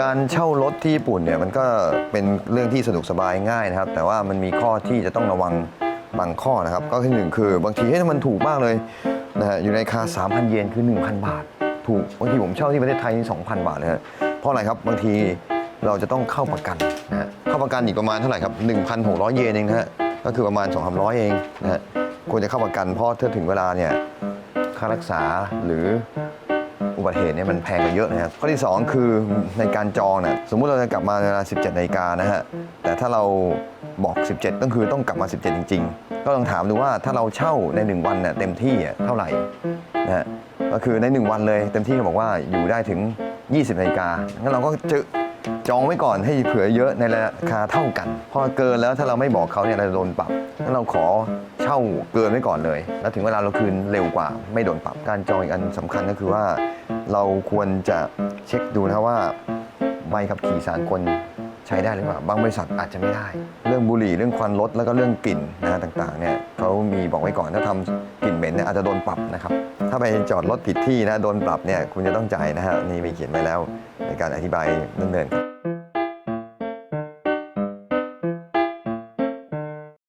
การเช่ารถที่ญี่ปุ่นเนี่ยมันก็เป็นเรื่องที่สะดวกสบายง่ายนะครับ แต่ว่ามันมีข้อที่จะต้องระวังบางข้อนะครับ ก็คือหนึ่งคือบางทีเฮ้ยมันถูกมากเลยนะฮะอยู่ในราคา 3,000 เยนคือ 1,000 บาท ถูกบางทีผมเช่าที่ประเทศไทยนี่2,000 บาทเลยฮะเพราะอะไรครับบางทีเราจะต้องเข้าประกันนะฮะเข้าประกันอีกประมาณเท่าไหร่ครับ 1,600 เยนเองนะฮะก็คือประมาณ 2-300 เองนะฮะควรจะเข้าประกันเพราะถ้าถึงเวลาเนี่ยค่ารักษาหรือ อุบัติเหตุเนี่ยมันแพงกว่าเยอะนะครับข้อที่ 2 คือในการจองเนะสมมุติเราจะกลับมาเวลา 17นาฬิกานะฮะแต่ถ้าเราบอก 17 ก็คือต้องกลับมา 17 จริง ๆ ก็ลองถามดูว่าถ้าเราเช่าใน 1 วันเนี่ยเต็มที่เท่าไหร่นะฮะก็คือใน 1 วันเลยเต็มที่เขาบอกว่าอยู่ได้ถึง 20นาฬิกางั้นเราก็จะ จองไว้ก่อนให้เผื่อเยอะในราคาเท่ากัน พอเกินแล้วถ้าเราไม่บอกเขาเนี่ยเราจะโดนปรับงั้นเราขอเช่าเกินไว้ก่อนเลย แล้วถึงเวลาเราคืนเร็วกว่า ไม่โดนปรับ การจองอีกอันสำคัญก็คือว่า เราควรจะเช็คดูนะว่าใบขับขี่สากล ใช้ได้หรือเปล่าบางบริษัทอาจจะไม่ได้ เรื่องบุหรี่เรื่องควันรถแล้วก็เรื่องกลิ่นนะต่างๆเนี่ยเขามีบอกไว้ก่อนถ้าทำกลิ่นเหม็นเนี่ยอาจจะโดนปรับนะครับถ้าไปจอดรถผิดที่นะโดนปรับเนี่ยคุณจะต้องจ่ายนะฮะนี่มีเขียนไว้แล้วในการอธิบายเนิ่นๆครับ